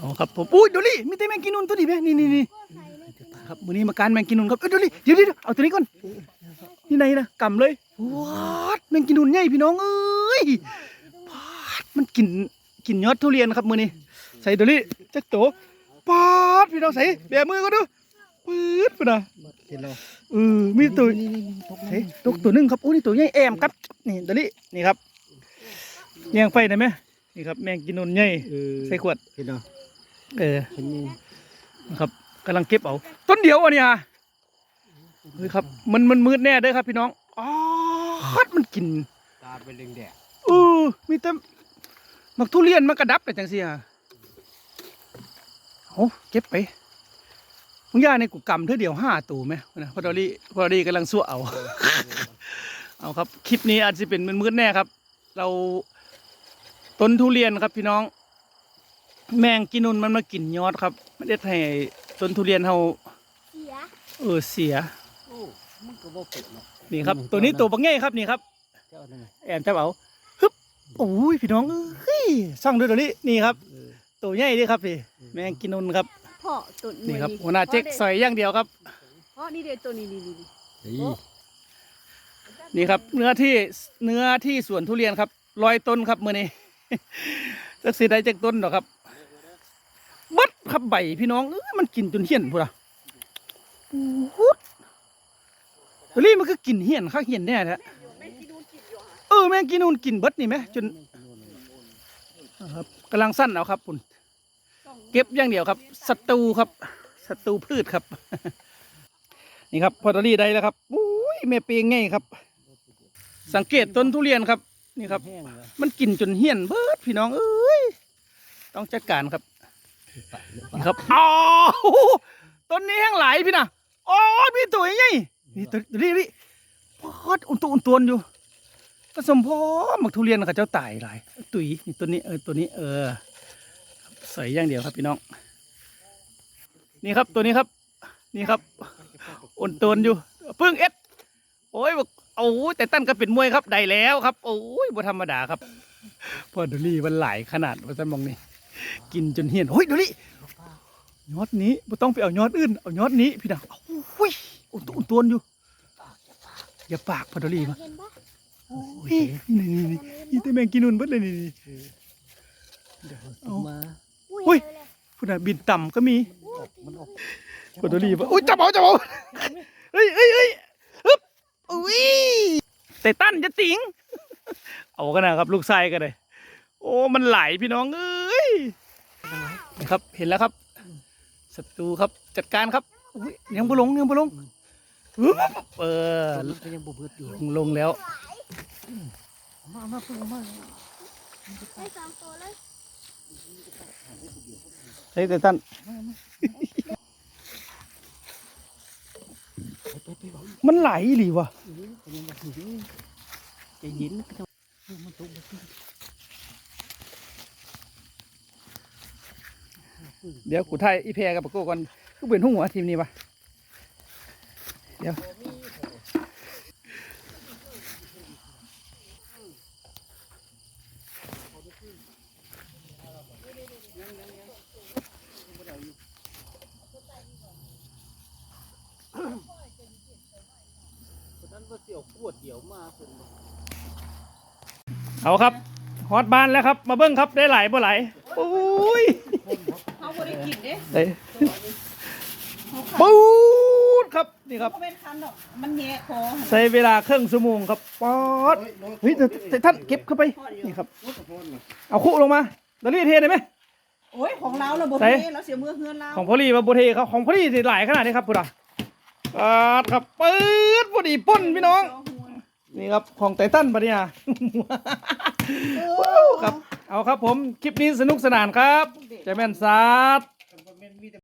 เอาครับผมอุ้ยเดูดิมีแต่แมงกินนุนตัวนี้ไหมนี่นี่นี่ครับมื้อนี้มาการแมงกินนุนครับเอ้ยเดูดิเดี๋ยวเดี๋ยวเอาตัวนี้ก่อนนี่ไหนนะกำเลยว้าดแมงกินนุนใหญ่พี่น้องเอ้ยปาดมันกินกินยอดทุเรียนครับมื้อนี้ใส่ตัวนี้จักโตปาดพี่น้องใส่แบมือก็ดูปื๊ดพุ่นน่ะเห็นแล้วเออมีตัวนี่นี่นี่ตกเฮ้ยตกตัวหนึงครับโอ้นี่ตัวใหญ่แอมครับนี่ตัวนี้นี่ครับแยงไฟได้ไหมนี่ครับแมงกินนุนใหญ่เออใส่ขวดเห็นแล้ว เออเห็นนี่นะครับกำลังเก็บเอา ต้นเดียวอะเนี่ยเฮ้ยครับ มันมันมืดแน่เด้อครับ พี่น้องอ๋อฮัดมันกินตาเป็นแดงแดงเออมีแต่มักทุเรียนมันกระดับแต่จังซี่อะโอ้เก็บไปมึงย่าในกูกำเท่าเดียวห้าตัวไหมนะพอดอรี่พอดอรี่กำลังสั่วเอา เอาครับ คลิปนี้อาจจะเป็นมืดๆแน่ครับ เราต้นทุเรียนครับพี่น้อง แมงกินนุนมันมากินยอดครับไม่ได้ให้ต้นทุเรียนเราเสียเออเสียโอ้มันก็บ่เป็ดเนาะนี่ครับ ตัวนี้ตัวบักเง่ครับนี่ครับเจ้านั่นน่ะแอนจับเอาฮึบโอ้ยพี่น้องเอ้ยซ่องด้วยตัวนี้นี่ครับเออตัวใหญ่ดีครับพี่แมงกินนุนครับพ่อตุ่นนี่ครับหัวหน้าเจ๊กใส่อย่างเดียวครับพ่อนี่เด็ดตัวนี้นี่นี่นี่นี่ครับ เนื้อที่เนื้อที่สวนทุเรียนครับร้อยต้นครับมือนี้จักสีได้จากต้นหรอกครับ บัดครับใบพี่น้องเอ้ยมันกินจนเหี้ยนพูดอะอู้ดตัวนี้มันก็กินเหี้ยนข้าเหี้ยนแน่แท้เออแม่งกินนูนกินเบิดนี่ไหมจนครับกำลังสั้นเอาครับคุณเก็บอย่างเดียวครับศัตรูครับศัตรูพืชครับ นี่ครับพอตอรี่ได้แล้วครับอุ้ยแม่ปียงไงครับ สังเกตต้นทุเรียนครับ นี่ครับ มันกินจนเหี้ยนเบิดพี่น้องเอ้ยต้องจัดการครับ นี่ครับอ๋อต้นนี้แห้งไหลพี่นะอ๋อมีตัวใหญ่นี่ตัวตัวนี้นี่พอดอุ่นตัวอุ่นตัวอยู่ก็สมพอหมักทุเรียนกับเจ้าไตายหลายตุ๋ยนี่ตัวนี้เออตัวนี้เออใส่อย่างเดียวครับพี่น้อง นี่ครับตัวนี้ครับ นี่ครับอุ่นตัวอยู่เพิ่งเอ็ดโอ้ยบอกโอ้ยแต่ตั้นก็เป็นมวยครับได้แล้วครับ โอ้ยบ่ธรรมดาครับพอดอลี่มันไหลขนาดว่าท่านมองนี่ กินจนเหียนโอ้ยดอลี่ยอดนี้บ่ต้องไปเอายอดอื่นเอายอดนี้พี่ดาวโอ้ยอุ่นตัวอุ่นตัวอยู่อย่าปากพอดอลี่มาเห็นปะโอ้ยนี่นี่นี่นี่แต่แมงกินนุ่นเบิดเลยนี่นี่เอามาอุ้ยพุ่นน่ะบินต่ำก็มีมันออกพอดอลี่ว่าโอ้ยจับเอาจับเอาเฮ้ยเฮ้ยเฮ้ยฮึบอุ้ยแต่ตั้นจะติงเอากันนะครับลูกชายกันเลยโอ้มันไหลพี่น้องเอ้ ยนี่ครับเห็นแล้วครับศัตรูครับจัดการครับอุ๊ยยังบุลงยังบุลงฮึบเออมันก็ยังบ่เบิดอยู่ลงลงแล้วมามาเพิ่งเอามาได้สองตัวเลยใช่แต่ตั้นไปไปไปบอกมันไหลหรือวะก็ยังบ่ถึงใจเย็นก็ต้องมันตกบ่ถึง เดี๋ยวกูถ่ายอีแพรกับปะโก้ก่อนกูเป็นหุ่งหัวทีมนี้ปะเดี๋ยวเอาครับฮอตบ้านแล้วครับ มาเบิ้งครับได้ไหลายบ่ไหลายโอ้ย เขาบริกินเด้เอ้ยปูดครับนี่ครับ เขาเป็นคันหรอกมันแย่คอใช้เวลาครึ่งชั่วโมงครับป๊อดเฮ้ยแต่แต่ท่านเก็บเข้าไปนี่ครับ เอาคู่ลงมาดอลลี่เทได้ไหม โอ้ยของเราเราบใส่ เทเราเสียมือเฮือนเราของพอลีมาโบเทเขาของพอลีสิหลายขนาดนี้ครับพุทธะป๊าดครับปื๊ดพอดีป้นพี่น้อง นี่ครับของไททันปะเนี่ยว้าวครับ เอาครับผม คลิปนี้สนุกสนานครับ ใจแม่นซัด